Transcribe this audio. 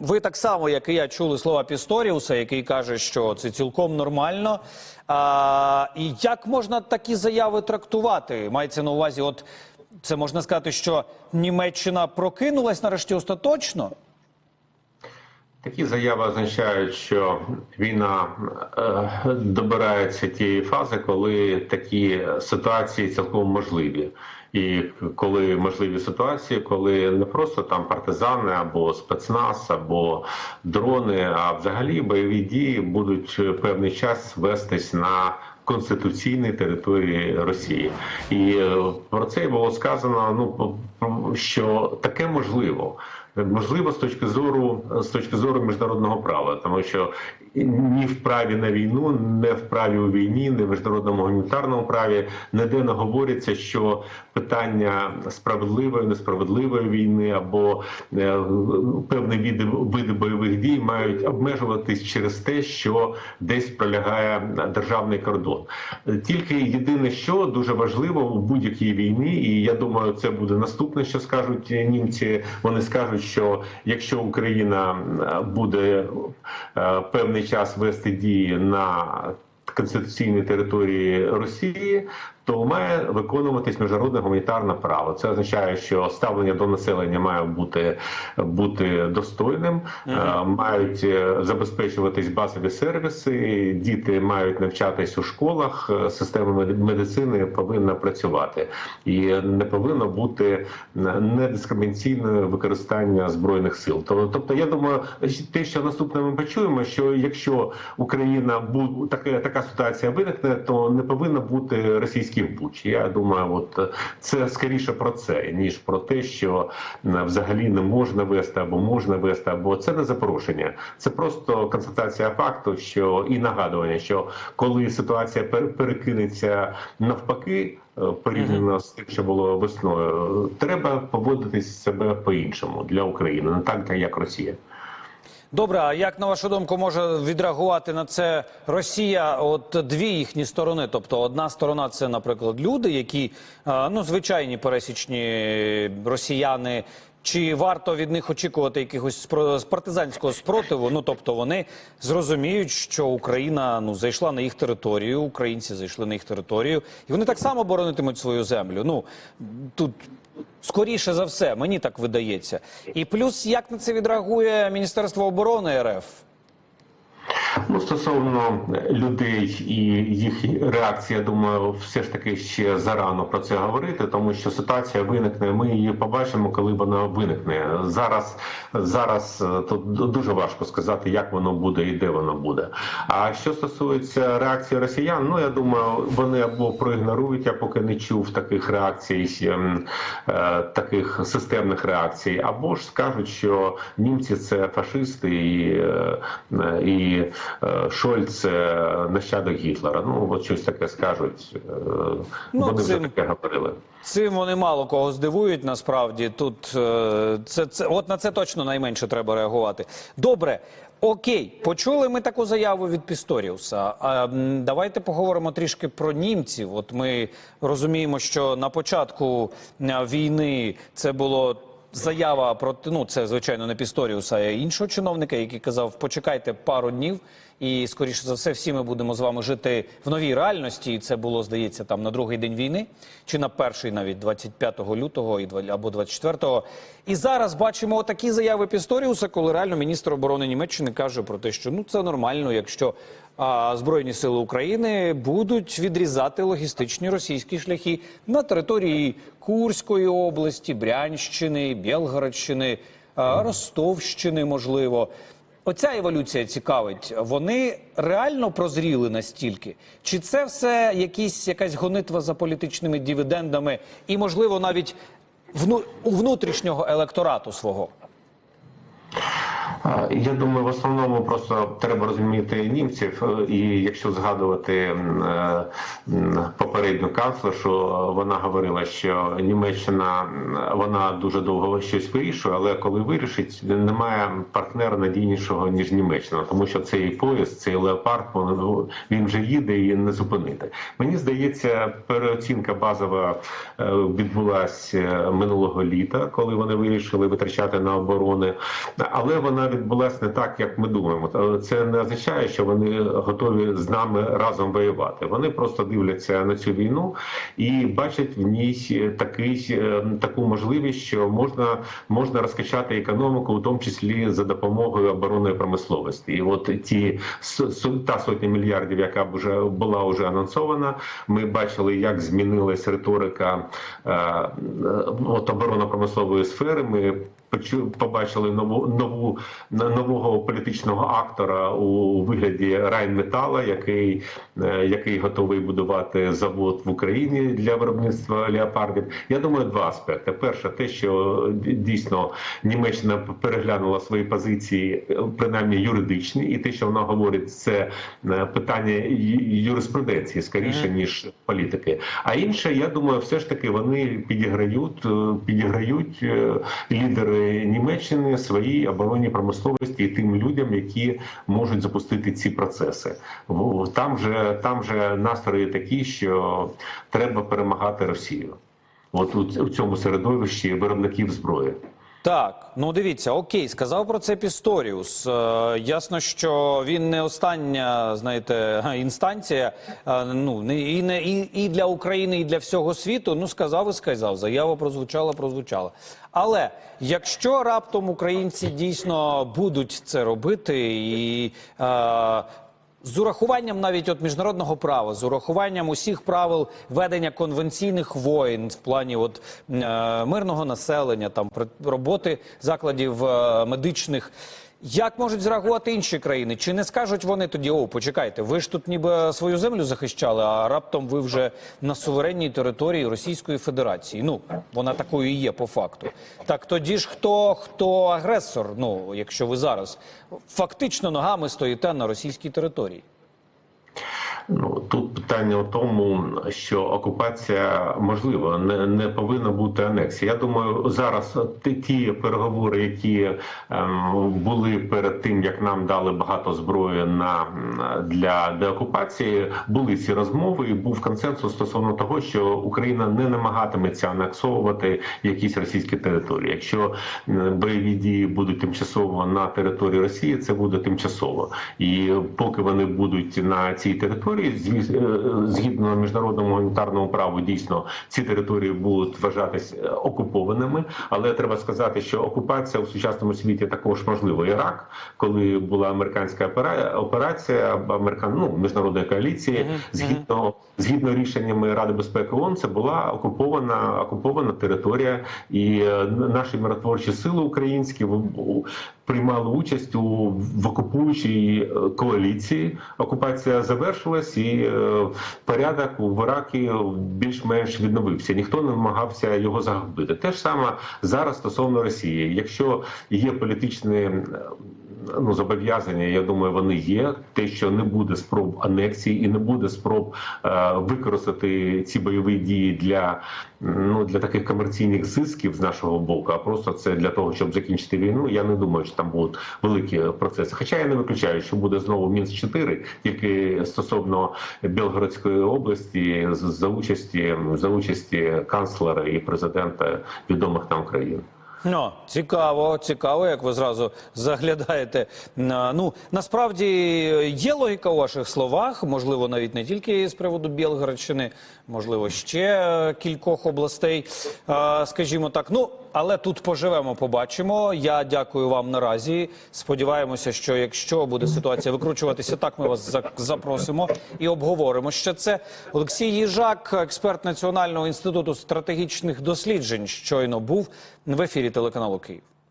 ви так само, як і я, чули слова Пісторіуса, який каже, що це цілком нормально. А, і як можна такі заяви трактувати? Мається на увазі, от це можна сказати, що Німеччина прокинулась нарешті остаточно. Такі заяви означають, що війна е, добирається тієї фази, коли такі ситуації цілком можливі. І коли можливі ситуації, коли не просто там партизани або спецназ, або дрони, а взагалі бойові дії будуть певний час вестись на конституційній території Росії, і е, про це було сказано. Ну що таке можливо. Можливо, з точки зору з точки зору міжнародного права, тому що ні в праві на війну, не в праві у війні, не в міжнародному гуманітарному праві ніде не говориться, що питання справедливої, несправедливої війни або е, певні види, види бойових дій мають обмежуватись через те, що десь пролягає державний кордон. Тільки єдине, що дуже важливо у будь-якій війні, і я думаю, це буде наступне, що скажуть німці. Вони скажуть, що якщо Україна буде е, певний час вести дії на конституційній території Росії, то має виконуватись міжнародне гуманітарне право. Це означає, що ставлення до населення має бути бути достойним, е, мають е, забезпечуватись базові сервіси. Діти мають навчатись у школах. е, Система меди- медицини повинна працювати, і не повинно бути недискримінаційне використання збройних сил. То- Тобто, я думаю, те, що наступне ми почуємо, що якщо Україна така, така ситуація виникне, то не повинно бути російських буч. Я думаю, от е, це скоріше про це ніж про те, що взагалі не можна вести або можна вести, або це не запрошення. Це просто констатація факту, що і нагадування, що коли ситуація пер- перекинеться навпаки. е, Порівняно з тим, що було весною, треба поводитись себе по-іншому для України, не так як Росія. Добре, а як на вашу думку може відреагувати на це Росія? От дві їхні сторони. Тобто, одна сторона це, наприклад, люди, які ну звичайні пересічні росіяни. Чи варто від них очікувати якихось партизанського спротиву? Ну тобто вони зрозуміють, що Україна ну зайшла на їх територію, українці зайшли на їх територію, і вони так само боронитимуть свою землю. Ну тут скоріше за все, мені так видається. І плюс як на це відреагує Міністерство оборони РФ? Ну, стосовно людей і їх реакції, я думаю, все ж таки ще зарано про це говорити, тому що ситуація виникне. Ми її побачимо, коли вона виникне. Зараз зараз е, тут дуже важко сказати, як воно буде і де воно буде. А що стосується реакції росіян, ну я думаю, вони або проігнорують, я поки не чув таких реакцій, ем, е, таких системних реакцій, або ж скажуть, що німці це фашисти і, е, і е, Шольц нащадок Гітлера. Ну от щось таке скажуть. Е, Ну, Вони вже цим- таке говорили. Цим вони мало кого здивують. Насправді тут е, це, це от на це точно найменше треба реагувати. Добре, окей, почули ми таку заяву від Пісторіуса. А давайте поговоримо трішки про німців. От ми розуміємо, що на початку е, війни це було. Заява про ну це звичайно не Пісторіуса, а іншого чиновника, який казав: почекайте пару днів, і скоріше за все, всі ми будемо з вами жити в новій реальності. І це було здається там на другий день війни, чи на перший, навіть 25 лютого і або 24-го. І зараз бачимо такі заяви Пісторіуса, коли реально міністр оборони Німеччини каже про те, що ну це нормально, якщо збройні сили України будуть відрізати логістичні російські шляхи на території Курської області, Брянщини, Білгородщини, Ростовщини, можливо. Оця еволюція цікавить. Вони реально прозріли настільки? Чи це все якісь якась гонитва за політичними дивідендами і, можливо, навіть у внутрішнього електорату свого? Я думаю, в основному просто треба розуміти німців, е, і якщо згадувати е, попередню канцлершу, вона говорила, що Німеччина вона дуже довго щось вирішує, але коли вирішить, немає партнера надійнішого ніж Німеччина, тому що цей поїзд, цей леопард, він, він вже їде і не зупинити. Мені здається, переоцінка базова е, відбулася минулого літа, коли вони вирішили витрачати на оборони, але вона відбулася не так, як ми думаємо. Е, Це не означає, що вони готові з нами разом воювати. Вони просто дивляться на цю війну і бачать в ній такий, е, таку можливість, що можна, можна розкачати економіку, у тому числі за допомогою оборонної промисловості. І от ті та сотня мільярдів, яка вже була вже анонсована. Ми бачили, як змінилась риторика е, от оборонно-промислової сфери. Ми побачили нову нову нового політичного актора у вигляді Райнметала, який, е, який готовий будувати завод в Україні для виробництва леопардів. Я думаю, два аспекти. Перше, те, що дійсно Німеччина переглянула свої позиції, е, принаймні юридичні, і те, що вона говорить, це е, питання юриспруденції скоріше ніж політики. А інше, я думаю, все ж таки вони підіграють, підіграють лідери Німеччини своїй оборонній промисловості і тим людям, які можуть запустити ці процеси. Там же там же настрої такі, що треба перемагати Росію. От у цьому середовищі виробників зброї. Так, ну дивіться, окей, сказав про це Пісторіус. Е, ясно, що він не остання, знаєте, інстанція. Е, ну і не і, і для України, і для всього світу. Ну сказав і сказав. Заява прозвучала, прозвучала. Але якщо раптом українці дійсно будуть це робити і. Е, з урахуванням навіть от міжнародного права, з урахуванням усіх правил ведення конвенційних воєн в плані от е, мирного населення, там роботи закладів е, медичних. Як можуть зреагувати інші країни? Чи не скажуть вони тоді, о, почекайте, ви ж тут ніби свою землю захищали, а раптом ви вже на суверенній території Російської Федерації? Ну, вона такою і є по факту. Так тоді ж хто, хто агресор? Ну, якщо ви зараз фактично ногами стоїте на російській території. Ну тут питання у тому, що окупація можливо не, не повинна бути анексія. Я думаю, зараз ті, переговори, які ем, були перед тим, як нам дали багато зброї на для деокупації, були ці розмови. і Був консенсус стосовно того, що Україна не намагатиметься анексовувати якісь російські території. Якщо бойові дії будуть тимчасово на території Росії, це буде тимчасово, і поки вони будуть на цій території, е, згідно міжнародному гуманітарному праву, дійсно ці території будуть вважатись е, окупованими. Але треба сказати, що окупація у сучасному світі також можливо. Ірак, коли була американська опера- операція, американ, ну, міжнародної коаліції, згідно згідно рішеннями Ради безпеки ООН, це була окупована окупована територія, і е, наші миротворчі сили українські приймали участь у в окупуючій е, коаліції. Окупація завершилась, і е, порядок в Іракі більш-менш відновився. Ніхто не намагався його загубити. Те ж саме зараз стосовно Росії. Якщо є політичні е, ну зобов'язання, я думаю, вони є. Те, що не буде спроб анексії і не буде спроб е, використати ці бойові дії для ну для таких комерційних зисків з нашого боку, а просто це для того, щоб закінчити війну. Я не думаю, що там будуть великі процеси. Хоча я не виключаю, що буде знову мінськ 4 тільки стосовно Білгородської області за участі за участі канцлера і президента відомих нам країн. Ну, цікаво, цікаво, як ви зразу заглядаєте. Ну насправді є логіка у ваших словах, можливо, навіть не тільки з приводу Білгородщини, можливо, ще кількох областей, е, скажімо так. Ну але тут поживемо, побачимо. Я дякую вам наразі. Сподіваємося, що якщо буде ситуація викручуватися, так ми вас запросимо і обговоримо ще це. Олексій Їжак, експерт Національного інституту стратегічних досліджень, щойно був в ефірі телеканалу Київ.